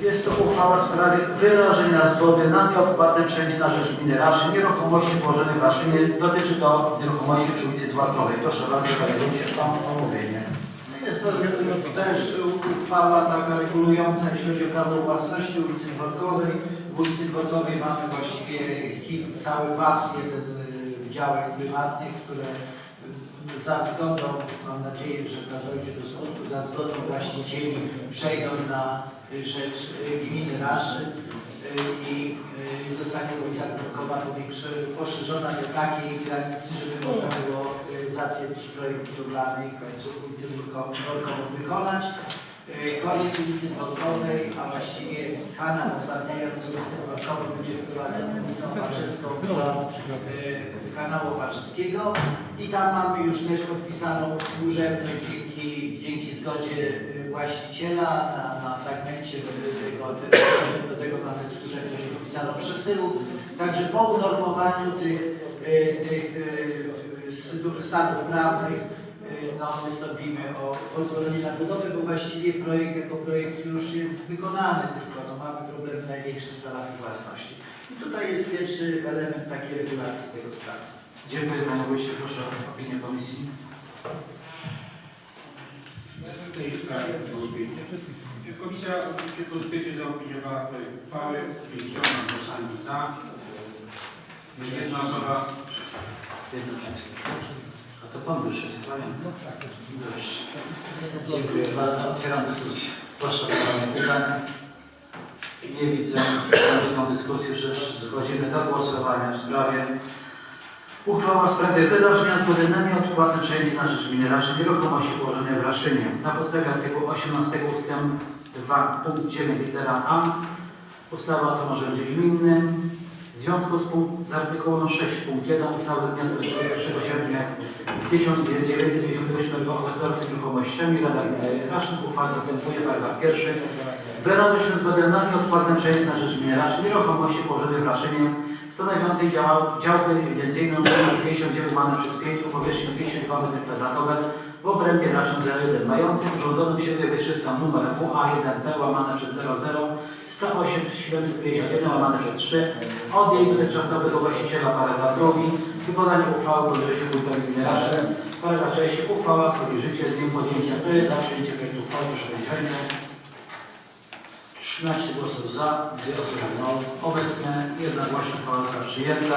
Jest to uchwała w sprawie wyrażenia zgody na nieodpłatne przejęcie na rzecz gminy Raszyn nieruchomości położonych w Raszynie. Dotyczy to nieruchomości przy ulicy Dworkowej. Proszę bardzo, panie wójcie, o omówienie. Jest to też uchwała taka regulująca, jeśli chodzi o prawo własności ulicy Dworkowej. W ulicy Dworkowej mamy właściwie cały pas jeden y, działek prywatnych, które za zgodą, mam nadzieję, że dojdzie do za zgodą właścicieli przejdą na y, rzecz y, gminy Raszyn y, i zostanie ulica powiększy- poszerzona do takiej granicy, żeby można było zatwierdzić projekt budowlany i w końcu ulicę wykonać. Koniec ulicy Dworkowej, a właściwie kanał odpadniający ulicę Dworkową będzie wprowadzony ulicą y, kanału Opaczewskiego i tam mamy już też podpisaną służebność dzięki, dzięki zgodzie y, właściciela na, na fragmencie tego, do tego mamy służebność podpisaną przesyłu. Także po unormowaniu tych, y, tych y, stanów prawnych no, wystąpimy o pozwolenie na budowę, bo właściwie projekt jako projekt już jest wykonany, tylko no, mamy problemy największe z prawami własności. I tutaj jest pierwszy element takiej regulacji tego stanu. Dziękuję panie wójcie. Proszę o opinię komisji. W tej sprawie rozumiem. Komisja oczywiście pozytywnie zaopiniowała projekt uchwały, 50 głosami za, jedna osoba A to pan wyszedł, pamiętam. Dobrze. Dziękuję bardzo. Otwieram dyskusję. Proszę o zadanie pytań. Nie widzę. Zamykam dyskusję, przechodzimy do głosowania w sprawie Uchwała w sprawie wyrażenia zgody na nieodpłatne przejęcie na rzecz gminy Raszyn nieruchomości położonej w Raszynie. Na podstawie artykułu 18 ustęp 2 punkt 9 litera A ustawy o samorządzie gminnym w związku z, z artykułem 6 punkt 1 ustawy z dnia 21 sierpnia 1998 o gospodarce nieruchomościami Rada Gminy Raszyn uchwała zastępuje paragraf pierwszy wyraża się zgodę na nieodpłatne przejęcie na rzecz gminy Raszyn nieruchomości położonych w Raszynie stanowiącej dział, działkę ewidencyjną nr 59 łamane przez 5 o powierzchni 202 m2 w obrębie Raszyn 01 mającym urządzonym siebie wieczystą numer WA1P łamane przez 00 108 751 łamane przez 3 od jej dotychczasowego właściciela paragraf 2 wykonanie uchwały podjęcie wójta gminy Raszyn. Paragraf 3 uchwała wchodzi w życie z dniem podjęcia Kto jest za przyjęcie projektu uchwały proszę rękę. 13 głosów za, 2 osoby no. Obecne jednogłośnie uchwała została przyjęta.